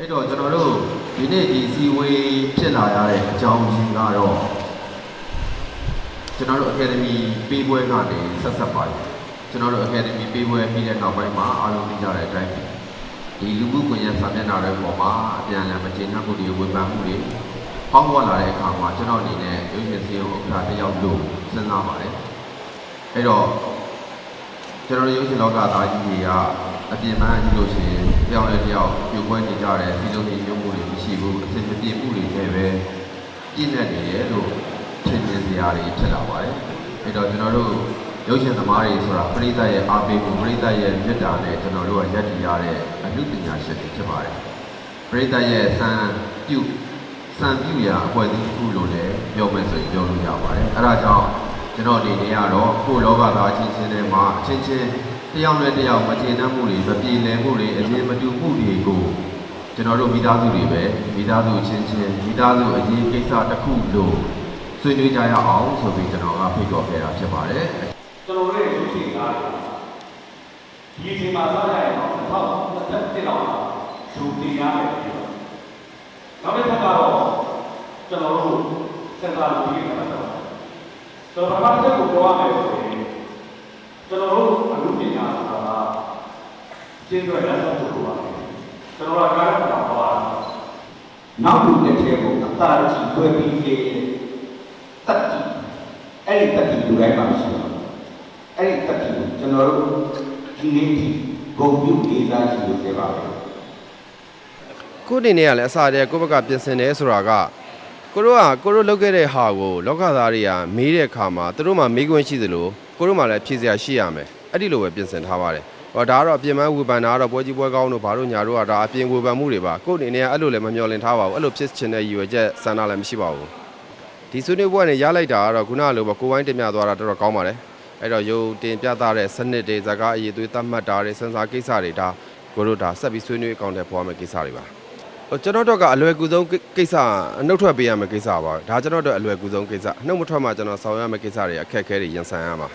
အဲ့တော့ကျွန်တော်တို့ဒီနေ့ဒီစီဝေးဖြစ်လာရတဲ့အကြောင်းရင်းကတော့ကျွန်တော်တို့ Academy ပေးပွဲကနေဆက်ဆက်ပါတယ်ကျွန်တော်တို့ Academy ပေးပွဲပြီးတဲ့နောက်ပိုင်းမှာအားလုံးသိကြတဲ့အတိုင်းဒီလူမှုကွန်ရက်စာမျက်နှာတွေပေါ်မှာအပြန်အလှန်မကျေနပ်မှုတွေဝေဖန်မှုတွေပေါင်းဝလာတဲ့အခါမှာကျွန်တော်အနေနဲ့ရုပ်ရှင်စီရုံဥက္ကဋ္ဌတစ်ယောက်လို့စဉ်းစားပါတယ်အဲ့တော့ကျွန်တော်တို့ရုပ်ရှင်လောကသားကြီးတွေကအပြင်ပန်းကြည့်လို့ရှိရင် တယောက်နဲ့တယောက်ပြုပွဲနေကြတဲ့စီလုံးကြီးမျိုးမှုတွေမရှိဘူးအစစ်မပြေမှုတွေလည်းပဲပြည့်နေနေတယ်လို့ထင်မြင်စရာတွေဖြစ်လာပါတယ်အဲ့တော့ကျွန်တော်တို့ရုပ်ရှင်သမားတွေဆိုတာပရိသတ်ရဲ့အားပေးမှုပရိသတ်ရဲ့မေတ္တာနဲ့ကျွန်တော်တို့ကယက်တည်ရတဲ့အမှုပညာရှင်တွေဖြစ်ပါတယ်ပရိသတ်ရဲ့စံပြုစံပြုရာအဖွဲ့အစည်းတစ်ခုလို့လည်းပြောမယ်ဆိုရင်ပြောလို့ရပါတယ်အဲဒါကြောင့်ကျွန်တော်အနေနဲ့ကတော့ကိုယ်လောကသားချင်းချင်းတွေမှာအချင်းချင်း တယောက်နဲ့တယောက်မကျေနပ်မှုတွေမပြေလည်မှုတွေအမြင်မတူမှုတွေကိုကျွန်တော်တို့မိသားစုတွေပဲမိသားစုချင်းချင်းမိသားစုအရေးကိစ္စတစ်ခုလို့ဆွေးနွေးကြရအောင်ဆိုပြီးကျွန်တော်ကဖိတ်ခေါ်ခဲ့တာဖြစ်ပါတယ်ကျွန်တော်တို့ရဲ့ရုပ်ရှင်ကားတွေဒီအချိန်မှာသွားကြရင်တော့2021လောက်ရှုပ်တင်ရမယ်ပြီးတော့နောက်တစ်ခါကတော့ကျွန်တော်တို့စက်သားလူကြီးတွေကတော့ကျွန်တော်ဘာမှတက်ကိုပြောရမယ်ဆိုရင် ကျွန်တော်တို့အမှုပညာဆိုတာကကျင်းတွေ့လက်ဆောင်လုပ်ပါမယ်ကျွန်တော်ကကားတော့ပါနောက်လူတစ်ထဲကိုအသာကြီးတွဲပြီးခဲ့တဲ့တတ်ကြီးအဲ့ဒီတတ်ကြီးလူတိုင်းမှာရှိတယ်အဲ့ဒီတတ်ကြီးကိုကျွန်တော်တို့ဒီနေ့ဒီဂုံပြုဒေသကြီးလို့ပြောပါမယ်ကိုယ့်အနေနဲ့ကလည်းအစားတည်းကိုယ့်ဘက်ကပြင်ဆင်တယ်ဆိုတာကကိုတို့ကကိုတို့လုပ်ခဲ့တဲ့ဟာကိုလောကသားတွေကမေးတဲ့အခါမှာသူတို့မှမေးခွန်းရှိသလို ကိုတို့မှလည်းဖြေစရာရှိရမယ်အဲ့ဒီလိုပဲပြင်ဆင်ထားပါတယ်ဟောဒါကတော့အပြင်ပန်းဝေဖန်တာကတော့ပွဲကြီးပွဲကောင်းတို့ဘာလို့ညာတို့ကဒါအပြင်ဝေဖန်မှုတွေပါကိုယ့်အနေနဲ့ကအဲ့လိုလည်းမမျှော်လင့်ထားပါဘူးအဲ့လိုဖြစ်ချင်တဲ့ရည်ရွယ်ချက်ဆန္ဒလည်းမရှိပါဘူးဒီဆွေးနွေးပွဲနဲ့ရလိုက်တာကတော့ခုနကလိုပဲကိုယ်ဝိုင်းတင်ပြသွားတာတော်တော်ကောင်းပါတယ်အဲ့တော့ယုံတင်ပြသတဲ့စနစ်တွေဇာကားအရေးသွေးသတ်မှတ်တာတွေစင်စာကိစ္စတွေဒါကိုတို့ဒါဆက်ပြီးဆွေးနွေးအကောင့်တွေပေါ်မယ့်ကိစ္စတွေပါဟိုကျွန်တော်တို့ကအလွယ်ကူဆုံးကိကိစ္စအနှုတ်ထွက်ပေးရမယ့်ကိစ္စပါဒါကျွန်တော်တို့အလွယ်ကူဆုံးကိစ္စအနှုတ်မထွက်မှကျွန်တော်ဆောင်ရွက်ရမယ့်ကိစ္စတွေအခက်အခဲတွေရင်ဆိုင်ရမှာ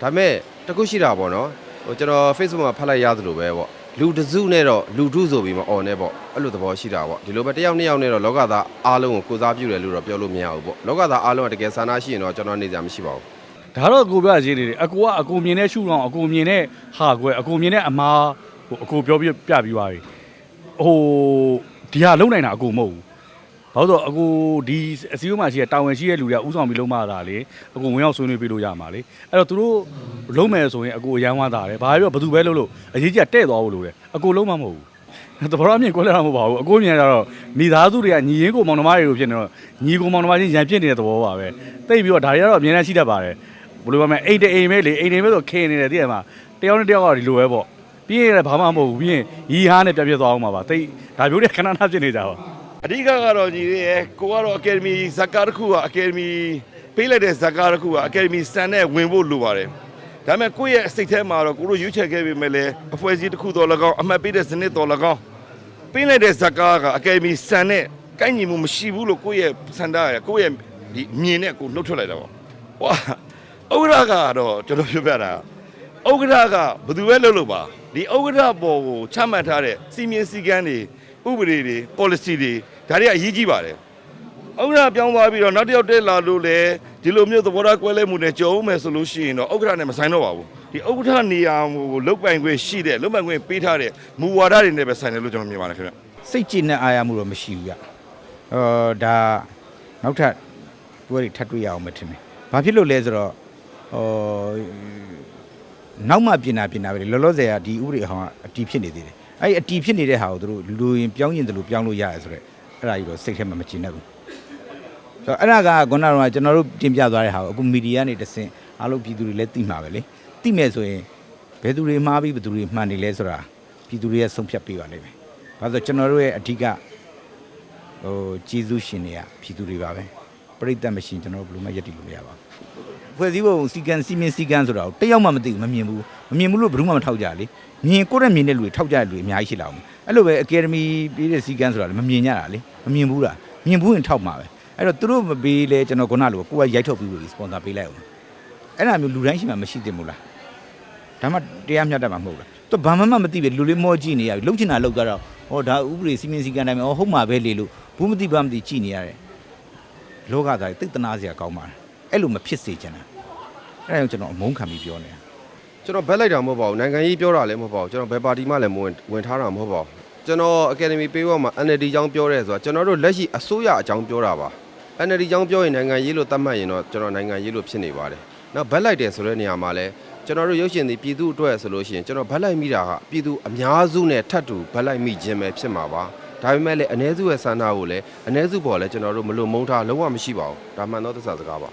ဒါပေမဲ့တစ်ခုရှိတာပေါ့နော်ဟိုကျွန်တော် Facebook မှာဖတ်လိုက်ရသလိုပဲပေါ့လူတစ်စုနဲ့တော့လူထုဆိုပြီးမអော်နဲ့ပေါ့အဲ့လိုသဘောရှိတာပေါ့ဒီလိုပဲတစ်ယောက်နှစ်ယောက်နဲ့တော့လောကသားအားလုံးကိုကိုစားပြုတယ်လို့တော့ပြောလို့မရဘူးပေါ့လောကသားအားလုံးကတကယ်ဆန္ဒရှိရင်တော့ကျွန်တော်နေကြမရှိပါဘူးဒါတော့ကိုပြရေးနေတယ်အကိုကအကိုမြင်တဲ့ရှုထောင့်အကိုမြင်တဲ့ဟာကွယ်အကိုမြင်တဲ့အမားဟိုအကိုပြောပြပြပြီးသွားပြီဟိုဒီဟာလုံနိုင်တာအကိုမဟုတ်ဘူး ဘာလို့ဆိုအကိုဒီအစည်းအဝေးမှာရှိတဲ့တာဝန်ရှိတဲ့လူတွေကဥဆောင်ပြီးလုံးမတာလေအကိုဝင်ရောက်ဆွေးနွေးပြီးလို့ရမှာလေအဲ့တော့သူတို့လုံးမယ်ဆိုရင်အကိုအရန်ဝါတာတယ်ဘာပြောဘယ်သူပဲလို့လို့အရေးကြီးတဲ့သွားဖို့လို့လေအကိုလုံးမမဟုတ်ဘူးတဘောရမြင်ကွဲလာတာမဟုတ်ပါဘူးအကိုမြင်ရတော့မိသားစုတွေကညီရင်းကိုမောင်နှမတွေကိုဖြစ်နေတော့ညီကိုမောင်နှမချင်းရန်ဖြစ်နေတဲ့သဘောပါပဲတိတ်ပြီးတော့ဒါတွေကတော့အမြင်နဲ့ရှိတတ်ပါတယ်ဘယ်လိုပါမလဲအိမ်တအိမ်ပဲလေအိမ်နေပဲဆိုခင်းနေတယ်သိရမှာတယောက်နဲ့တယောက်ကဒီလိုပဲပေါ့ပြီးရင်လည်းဘာမှမဟုတ်ဘူးပြီးရင်ရီဟာနဲ့ပြပြသွားအောင်ပါပါတိတ်ဒါမျိုးတွေခဏခဏဖြစ်နေကြပါ အဓိကကတော့ညီလေးရယ်ကိုကတော့ Academy ဇက်ကာတစ်ခုက Academy ပေးလိုက်တဲ့ဇက်ကာတစ်ခုက Academy စံနဲ့ဝင်ဖို့လိုပါတယ်ဒါပေမဲ့ကိုယ့်ရဲ့စိတ်ထဲမှာတော့ကိုတို့ရွေးချယ်ခဲ့ပေမဲ့လည်းအဖွဲ့အစည်းတစ်ခုတော်၎င်းအမှတ်ပေးတဲ့စနစ်တော်၎င်းပေးလိုက်တဲ့ဇက်ကာက Academy စံနဲ့ကိုက်ညီမှုမရှိဘူးလို့ကိုယ့်ရဲ့စန္ဒရယ်ကိုယ့်ရဲ့ဒီမြင်နဲ့ကိုနှုတ်ထွက်လိုက်တာပေါ့ဟွာဥက္ကရာကတော့ကျွန်တော်ပြောပြတာဥက္ကရာကဘယ်သူပဲလုပ်လို့ပါဒီဥက္ကရာပေါ်ကိုချမှတ်ထားတဲ့စီမင်းစည်းကမ်းတွေ ဥပဒေတွေ policy တွေဒါတွေကအရေးကြီးပါတယ်ဥက္ကရာပြောင်းသွားပြီးတော့နောက်တစ်ယောက်တက်လာလို့လေဒီလိုမျိုးသဘောထားကွဲလဲမှုနဲ့ကြုံမယ်ဆိုလို့ရှိရင်တော့ဥက္ကရာနဲ့မဆိုင်တော့ပါဘူးဒီဥက္ကရာနေရာကိုလုတ်ပိုင်ခွင့်ရှိတဲ့လုတ်ပိုင်ခွင့်ပေးထားတဲ့မူဝါဒတွေနဲ့ပဲဆိုင်တယ်လို့ကျွန်တော်မြင်ပါတယ်ခင်ဗျစိတ်ကြည်နဲ့အားရမှုတော့မရှိဘူးကြ။အော်ဒါနောက်ထပ်တွဲတွေထပ်တွေ့ရအောင်မထင်နဲ့။ဘာဖြစ်လို့လဲဆိုတော့ဟောနောက်မှပြင်တာပြင်တာပဲလေလောလောဆယ်ကဒီဥပဒေအဟောင်းကအတီးဖြစ်နေသေးတယ်။ အဲ့ဒီအတီးဖြစ်နေတဲ့ဟာကိုသူတို့လူရင်ပြောင်းရင်တလို့ပြောင်းလို့ရတယ်ဆိုတော့အဲ့ဒါကြီးတော့စိတ်ထဲမှာမကျင်တတ်ဘူး။ဆိုတော့အဲ့ဒါကခုနကတော့ကျွန်တော်တို့တင်ပြသွားတဲ့ဟာကိုအခုမီဒီယာနေတဆင့်အားလုံးပြည်သူတွေလည်းသိမှာပဲလေ။သိမဲ့ဆိုရင်ဘယ်သူတွေမှားပြီးဘယ်သူတွေမှန်နေလဲဆိုတာပြည်သူတွေရဲ့ဆုံးဖြတ်ပေးပါလိမ့်မယ်။ဘာလို့လဲဆိုတော့ကျွန်တော်တို့ရဲ့အဓိကဟိုကျေးဇူးရှင်တွေကဖြည်သူတွေပါပဲ ပြိတ္တမရှိရင်ကျွန်တော်တို့ဘယ်လိုမှယက်တည်လို့မရပါဘူးဖွဲ့စည်းပုံစီကံစီမင်းစီကံဆိုတာကိုတယောက်မှမသိဘူးမမြင်ဘူးမမြင်ဘူးလို့ဘယ်သူမှမထောက်ကြလေမြင်ကိုယ့်ရဲ့မြင်တဲ့လူတွေထောက်ကြတဲ့လူတွေအများကြီးရှိလာအောင်အဲ့လိုပဲအကယ်ဒမီပေးတဲ့စီကံဆိုတာလည်းမမြင်ကြတာလေမမြင်ဘူးလားမြင်ဘူးရင်ထောက်မှာပဲအဲ့တော့သူတို့မပေးလဲကျွန်တော်ခုနလိုကိုကရိုက်ထုတ်ပြီးလို့စပွန်ဆာပေးလိုက်အောင်အဲ့ဒါမျိုးလူတိုင်းရှိမှမရှိသင့်ဘူးလားဒါမှတရားမျှတမှာမဟုတ်လားသူဘာမှမမသိပဲလူလေးမောကြည့်နေရပြီလှုပ်ချင်တာလှုပ်ကြတော့ဟောဒါဥပဒေစီမင်းစည်းကမ်းတိုင်းမှာဟောဟုတ်မှာပဲလေလို့ဘူးမသိဘာမသိကြည်နေရတယ် လောကသားတိတ်တနာစရာကောင်းပါတယ်အဲ့လိုမဖြစ်စေချင်တာအဲ့ဒါကြောင့်ကျွန်တော်အမုန်းခံပြီးပြောနေတာကျွန်တော်ဘက်လိုက်တာမဟုတ်ပါဘူးနိုင်ငံရေးပြောတာလည်းမဟုတ်ပါဘူးကျွန်တော်ဘယ်ပါတီမှလည်းမဝင်ဝင်ထားတာမဟုတ်ပါဘူးကျွန်တော်အကယ်ဒမီပေးဝမှာ NLD အကြောင်းပြောရဲဆိုတာကျွန်တော်တို့လက်ရှိအစိုးရအကြောင်းပြောတာပါ NLD အကြောင်းပြောရင်နိုင်ငံရေးလို့သတ်မှတ်ရင်တော့ကျွန်တော်နိုင်ငံရေးလို့ဖြစ်နေပါတယ်နောက်ဘက်လိုက်တယ်ဆိုတဲ့နေရာမှာလည်းကျွန်တော်တို့ရုပ်ရှင်ဒီပြည်သူအတွက်ဆိုလို့ရှိရင်ကျွန်တော်ဘက်လိုက်မိတာကပြည်သူအများစုနဲ့ထပ်တူဘက်လိုက်မိခြင်းပဲဖြစ်မှာပါ ဒါပေမဲ့လည်းအ ਨੇ စုရဲ့ဆန္ဒကိုလည်းအ ਨੇ စုပေါ်လည်းကျွန်တော်တို့မလို့မုန်းထားလုံးဝမရှိပါဘူးဒါမှန်တော့သစ္စာစကားပါ